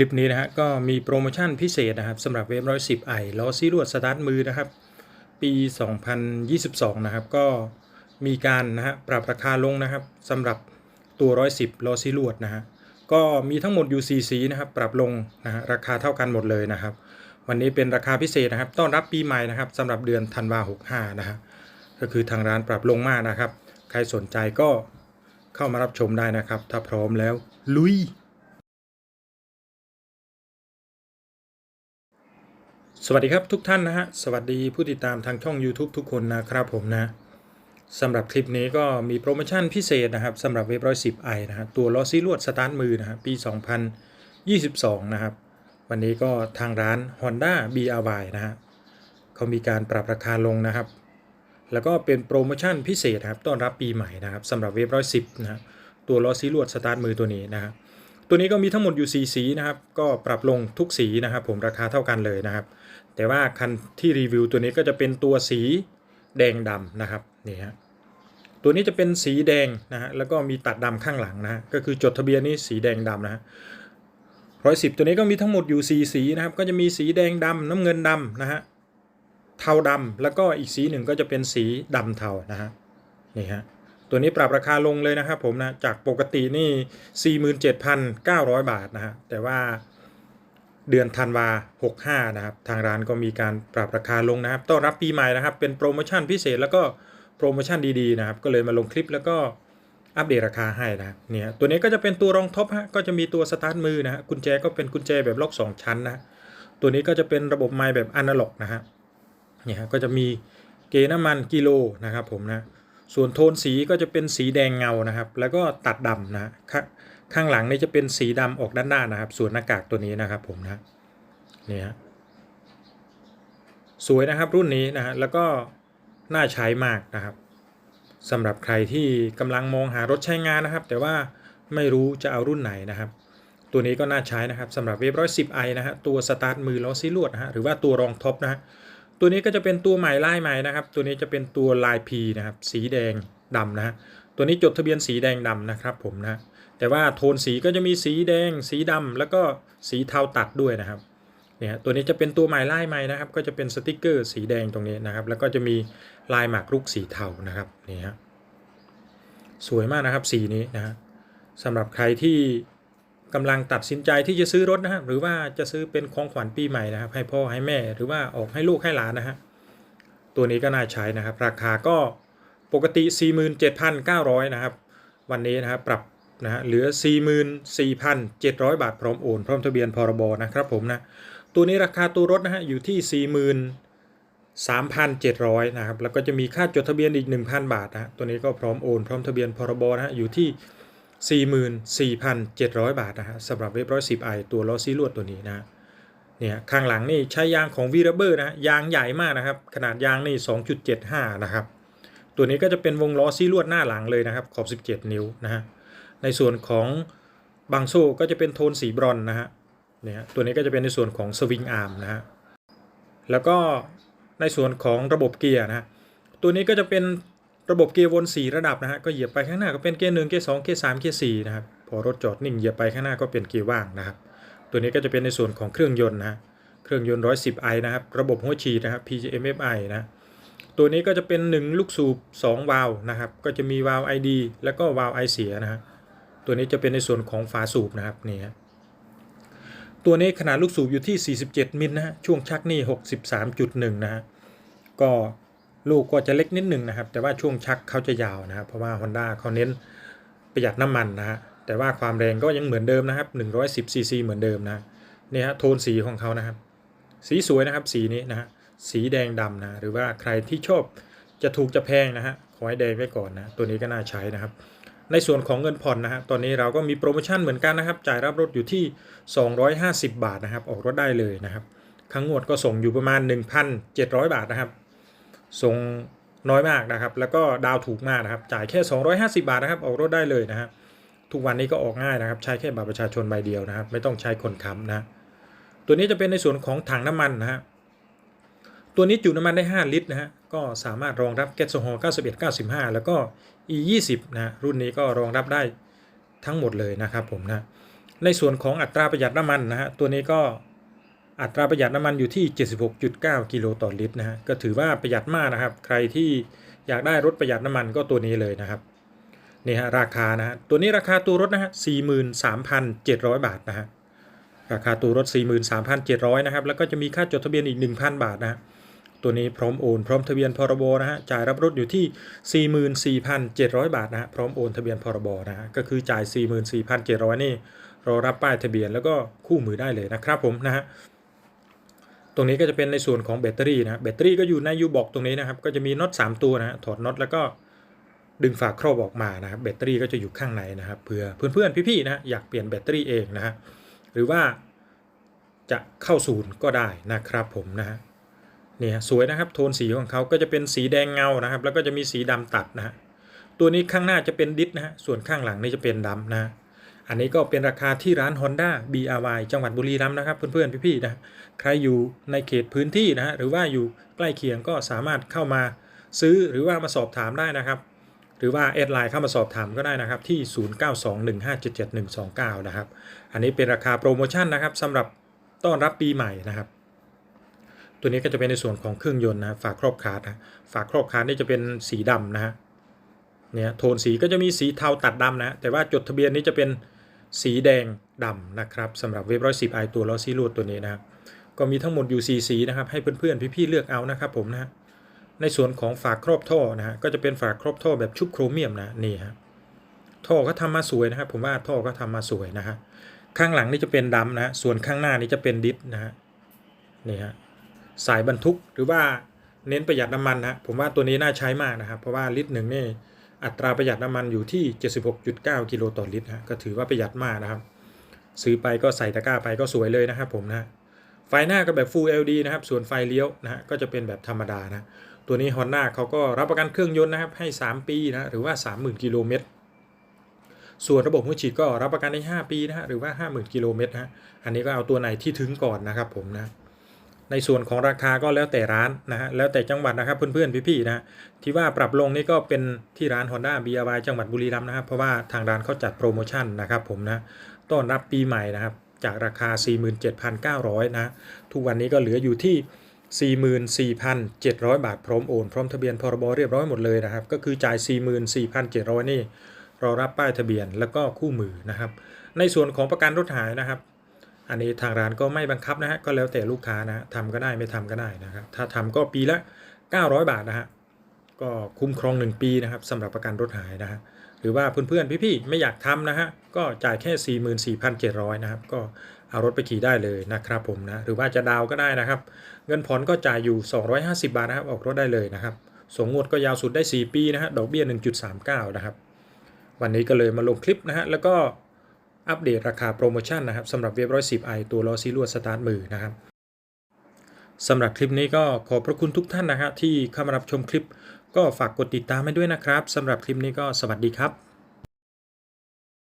ลิปนี้นะฮะก็มีโปรโมชั่นพิเศษนะครับสำหรับเวฟร้อยสิบไอล้อซีรวดสตาร์ทมือนะครับ ปี 2022 นะครับ ก็มีการนะฮะปรับราคาลงนะครับสำหรับตัว110ล้อซีรวดนะฮะก็มีทั้งหมดอยู่4สีนะครับ ปรับลงนะฮะราคาเท่ากันหมดเลยนะครับ วันนี้เป็นราคาพิเศษนะครับ ต้อนรับปีใหม่นะครับสำหรับเดือนธันวา65นะฮะก็คือทางร้านปรับลงมากนะครับ ใครสนใจก็เข้ามารับชมได้นะครับ ถ้าพร้อมแล้วลุย สวัสดีครับทุกท่านนะฮะสวัสดีผู้ติดตามทางช่อง YouTube ทุกคนนะครับผมนะสำหรับคลิปนี้ก็มีโปรโมชั่นพิเศษนะครับสำหรับเว็บร้อยสิบไอนะฮะตัวล้อซีลวดสตาร์ทมือนะฮะปี 2022 นะครับ วันนี้ก็ทางร้าน Honda BRY นะฮะเขามีการปรับราคาลงนะครับ แล้วก็เป็นโปรโมชั่นพิเศษครับต้อนรับปีใหม่นะครับสำหรับเว็บร้อยสิบนะฮะตัวล้อซีลวดสตาร์ทมือตัวนี้นะครับ ตัวนี้ก็มีทั้งหมดอยู่ 4 สีนะครับ ก็ปรับลงทุกสีนะครับ ผมราคาเท่ากันเลยนะครับ แต่ว่าคันที่รีวิวตัวนี้ก็จะเป็นตัวสีแดงดำนะครับนี่ฮะตัวนี้จะเป็นสีแดงนะฮะแล้วก็มีตัดดำข้างหลังนะฮะก็คือจดทะเบียนนี่สีแดงดำนะฮะร้อยสิบตัวนี้ก็มีทั้งหมดอยู่ 4 สีนะครับ ก็จะมีสีแดงดำน้ำเงินดำนะฮะเทาดำแล้วก็อีกสีหนึ่งก็จะเป็นสีดำเทานะฮะนี่ฮะ ตัวนี้ปรับราคาลงเลยนะครับผมนะจากปกตินี่ 47,900 บาทนะฮะแต่ว่าเดือนธันวา65 นะครับ ทางร้านก็มีการปรับราคาลงนะครับ ต้อนรับปีใหม่นะครับ เป็นโปรโมชั่นพิเศษแล้วก็โปรโมชั่นดีๆนะครับ ก็เลยมาลงคลิปแล้วก็อัปเดตราคาให้นะเนี่ยตัวนี้ก็จะเป็นตัวรองท็อปฮะก็จะมีตัวสตาร์ทมือนะฮะกุญแจก็เป็นกุญแจแบบล็อก 2 ชั้นนะตัวนี้ก็จะเป็นระบบไม้แบบอนาล็อกนะฮะเนี่ยฮะก็จะมีเกณฑ์น้ำมันกิโลนะครับผมนะ ส่วนโทนสีก็จะเป็นสีแดงเงานะครับ แล้วก็ตัดดำนะข้างข้างหลังนี่จะเป็นสีดำออกด้านหน้านะครับ ส่วนหน้ากากตัวนี้นะครับผมนะนี่ฮะสวยนะครับรุ่นนี้นะฮะแล้วก็น่าใช้มากนะครับสำหรับใครที่กำลังมองหารถใช้งานนะครับ แต่ว่าไม่รู้จะเอารุ่นไหนนะครับ ตัวนี้ก็น่าใช้นะครับสำหรับเวฟร้อยสิบไอนะฮะตัวสตาร์ทมือล้อซีลวดนะฮะหรือว่าตัวรองท็อปนะฮะ ตัวนี้ก็จะเป็นตัวใหม่ลายใหม่นะครับ ตัวนี้จะเป็นตัวลาย P นะครับ สีแดงดำนะตัวนี้จดทะเบียนสีแดงดำนะครับผมนะ แต่ว่าโทนสีก็จะมีสีแดง สีดำแล้วก็สีเทาตัดด้วยนะครับ เนี่ยตัวนี้จะเป็นตัวใหม่ลายใหม่นะครับ ก็จะเป็นสติกเกอร์สีแดงตรงนี้นะครับ แล้วก็จะมีลายหมากรุกสีเทานะครับนี่ฮะสวยมากนะครับสีนี้นะฮะสำหรับใครที่ กำลังตัดสินใจที่จะซื้อรถนะฮะหรือว่าจะซื้อเป็นของขวัญปีใหม่นะครับ ให้พ่อให้แม่หรือว่าออกให้ลูกให้หลานนะฮะตัวนี้ก็น่าใช้นะครับ ราคาก็ปกติ 47,900 นะครับ วันนี้นะครับปรับนะฮะเหลือ 44,700 บาทพร้อมโอนพร้อมทะเบียนพรบนะครับผมนะตัวนี้ราคาตัวรถนะฮะอยู่ที่ 43,700 นะครับแล้วก็จะมีค่าจดทะเบียนอีก 1,000 บาทนะฮะตัวนี้ก็พร้อมโอนพร้อมทะเบียนพรบนะฮะอยู่ที่ 44,700 บาทนะฮะสำหรับเว็บร้อยสิบไอตัวล้อซีลวดตัวนี้นะเนี่ยข้างหลังนี่ใช้ยางของวีรเบอร์นะยางใหญ่มากนะครับ ขนาดยางนี่ 2.75 นะครับ ตัวนี้ก็จะเป็นวงล้อซีลวดหน้าหลังเลยนะครับ ขอบ 17 นิ้วนะฮะในส่วนของบางโซ่ก็จะเป็นโทนสีบรอนนะฮะเนี่ยตัวนี้ก็จะเป็นในส่วนของสวิงอาร์มนะฮะแล้วก็ในส่วนของระบบเกียร์นะฮะตัวนี้ก็จะเป็น ระบบเกียร์วน4ระดับนะฮะก็เหยียบไปข้างหน้าก็เป็นเกียร์1เกียร์2เกียร์3เกียร์4นะครับพอรถจอดนิ่งเหยียบไปข้างหน้าก็เป็นเกียร์ว่างนะครับ ตัวนี้ก็จะเป็นในส่วนของเครื่องยนต์นะฮะเครื่องยนต์ 110i นะครับระบบหัวฉีดนะครับ PGMFI นะตัวนี้ก็จะเป็น 1 ลูกสูบ2วาล์วนะครับก็จะมีวาล์ว ID แล้วก็วาล์วไอเสียนะฮะตัวนี้จะเป็นในส่วนของฝาสูบนะครับนี่ฮะตัวนี้ขนาดลูกสูบอยู่ที่ 47 มิลนะฮะช่วงชักนี่ 63.1 นะฮะก็ ลูกก็จะเล็กนิดหนึ่งนะครับ แต่ว่าช่วงชักเขาจะยาวนะครับ เพราะว่า Honda เขาเน้นประหยัดน้ำมันนะฮะแต่ว่าความแรงก็ยังเหมือนเดิมนะครับ110ซีซีเหมือนเดิมนะนี่ฮะโทนสีของเขานะครับ สีสวยนะครับสีนี้นะฮะสีแดงดำนะหรือว่าใครที่ชอบจะถูกจะแพงนะฮะขอให้แดงไว้ก่อนนะ ตัวนี้ก็น่าใช้นะครับ ในส่วนของเงินผ่อนนะฮะตอนนี้เราก็มีโปรโมชั่นเหมือนกันนะครับ จ่ายรับรถอยู่ที่ 250 บาทนะครับ ออกรถได้เลยนะครับครั้งงวดก็ส่งอยู่ประมาณ 1,700 บาทนะครับ ส่งน้อยมากนะครับ แล้วก็ดาวถูกมากนะครับ จ่ายแค่ 250 บาทนะครับ ออกรถได้เลยนะครับทุกวันนี้ก็ออกง่ายนะครับ ใช้แค่บัตรประชาชนใบเดียวนะครับ ไม่ต้องใช้คนค้ำนะ ตัวนี้จะเป็นในส่วนของถังน้ำมันนะฮะตัวนี้จุน้ำมันได้ 5 ลิตรนะฮะก็สามารถรองรับแก๊สโซฮอล์91 95 แล้วก็ E 20นะรุ่นนี้ก็รองรับได้ทั้งหมดเลยนะครับผมนะในส่วนของอัตราประหยัดน้ำมันนะฮะตัวนี้ก็ อัตราประหยัดน้ำมันอยู่ที่ 76.9 กิโลต่อลิตรนะฮะก็ถือว่าประหยัดมากนะครับ ใครที่อยากได้รถประหยัดน้ำมันก็ตัวนี้เลยนะครับนี่ฮะราคานะฮะตัวนี้ราคาตัวรถนะฮะ43,700 บาทนะฮะราคาตัวรถ 43,700นะครับแล้วก็จะมีค่าจดทะเบียนอีก 1,000 บาทนะฮะตัวนี้พร้อมโอนพร้อมทะเบียนพรบนะฮะจ่ายรับรถอยู่ที่ 44,700 บาทนะฮะพร้อมโอนทะเบียนพรบนะฮะก็คือจ่าย 44,700 นี่รอรับป้ายทะเบียนแล้วก็คู่มือได้เลยนะครับผมนะฮะ ตรงนี้ก็จะเป็นในส่วนของแบตเตอรี่นะแบตเตอรี่ก็อยู่ในยูบอกตรงนี้นะครับ ก็จะมีน็อต3ตัวนะฮะถอดน็อตแล้วก็ดึงฝาครอบออกมานะครับแบตเตอรี่ก็จะอยู่ข้างในนะครับเพื่อเพื่อนๆพี่ๆนะอยากเปลี่ยนแบตเตอรี่เองนะฮะหรือว่าจะเข้าศูนย์ก็ได้นะครับผมนะฮะนี่ฮะสวยนะครับโทนสีของเขาก็จะเป็นสีแดงเงานะครับ แล้วก็จะมีสีดำตัดนะฮะตัวนี้ข้างหน้าจะเป็นดิสนะฮะส่วนข้างหลังนี่จะเป็นดำนะฮะ อันนี้ก็เป็นราคาที่ร้าน Honda BRY จังหวัดบุรีรัมย์นะครับ เพื่อนๆ พี่ๆนะใครอยู่ในเขตพื้นที่นะฮะหรือว่าอยู่ใกล้เคียงก็สามารถเข้ามาซื้อหรือว่ามาสอบถามได้นะครับ หรือว่าแอดไลน์เข้ามาสอบถามก็ได้นะครับที่ 0921577129 นะครับ อันนี้เป็นราคาโปรโมชั่นนะครับสำหรับต้อนรับปีใหม่นะครับ ตัวนี้ก็จะเป็นในส่วนของเครื่องยนต์นะฝาครอบคาร์ดนะฝาครอบคาร์ดนี่จะเป็นสีดำนะฮะเนี่ยโทนสีก็จะมีสีเทาตัดดำนะแต่ว่าจดทะเบียนนี้จะเป็น สีแดงดำนะครับสำหรับเว็บร้อยสิบไอตัวล้อซีรูดตัวนี้นะครับก็มีทั้งหมดอยู่สีสีนะครับ ให้เพื่อนๆพี่ๆเลือกเอานะครับผมนะฮะในส่วนของฝาครอบท่อนะฮะก็จะเป็นฝาครอบท่อแบบชุบโครเมียมนะนี่ฮะท่อก็ทำมาสวยนะครับ ผมว่าท่อก็ทำมาสวยนะฮะข้างหลังนี่จะเป็นดำนะฮะส่วนข้างหน้านี่จะเป็นดิสนะฮะนี่ฮะสายบรรทุกหรือว่าเน้นประหยัดน้ำมันนะผมว่าตัวนี้น่าใช้มากนะครับ เพราะว่าลิตรหนึ่งนี่ อัตราประหยัดน้ำมันอยู่ที่ 76.9 กิโลต่อลิตรนะก็ถือว่าประหยัดมากนะครับ ซื้อไปก็ใส่ตะกร้าไปก็สวยเลยนะครับผมนะไฟหน้าก็แบบ Full LED นะครับ ส่วนไฟเลี้ยวนะฮะก็จะเป็นแบบธรรมดานะ ตัวนี้ Honda เขาก็รับประกันเครื่องยนต์นะครับให้ 3 ปีนะหรือว่า 30,000 กิโลเมตร ส่วนระบบหัวฉีดก็รับประกันได้ 5 ปีนะฮะหรือว่า 50,000 กิโลเมตรนะอันนี้ก็เอาตัวไหนที่ถึงก่อนนะครับผมนะ ในส่วนของราคาก็แล้วแต่ร้านนะฮะแล้วแต่จังหวัดนะครับเพื่อนๆพี่ๆนะที่ว่าปรับลงนี่ก็เป็นที่ร้าน Honda BRY จังหวัดบุรีรัมย์นะครับเพราะว่าทางร้านเขาจัดโปรโมชั่นนะครับผมนะต้อนรับปีใหม่นะครับจากราคา 47,900 นะ ทุกวันนี้ก็เหลืออยู่ที่ 44,700 บาทพร้อมโอน พร้อมทะเบียนพรบเรียบร้อยหมดเลยนะครับ ก็คือจ่าย 44,700 นี่รอรับป้ายทะเบียนแล้วก็คู่มือนะครับ ในส่วนของประกันรถหายนะครับ อันนี้ทางร้านก็ไม่บังคับนะฮะก็แล้วแต่ลูกค้านะฮะทำก็ได้ไม่ทำก็ได้นะครับถ้าทำก็ปีละ 900 บาทนะฮะก็คุ้มครอง 1 ปีนะครับสำหรับประกันรถหายนะฮะหรือว่าเพื่อนๆพี่ๆไม่อยากทำนะฮะก็จ่ายแค่ 44,700นะครับก็เอารถไปขี่ได้เลยนะครับผมนะหรือว่าจะดาวก็ได้นะครับ เงินผ่อนก็จ่ายอยู่ 250 บาทนะครับออกรถได้เลยนะครับส่งงวดก็ยาวสุดได้ 4 ปีนะฮะดอกเบี้ย 1.39 นะครับ วันนี้ก็เลยมาลงคลิปนะฮะแล้วก็ อัปเดตราคาโปรโมชั่นนะครับสำหรับเว็บร้อยสิบไอตัวล้อซีลวดสตาร์ทมือนะครับสำหรับคลิปนี้ก็ขอบพระคุณทุกท่านนะฮะที่เข้ามารับชมคลิป ก็ฝากกดติดตามให้ด้วยนะครับสำหรับคลิปนี้ก็สวัสดีครับ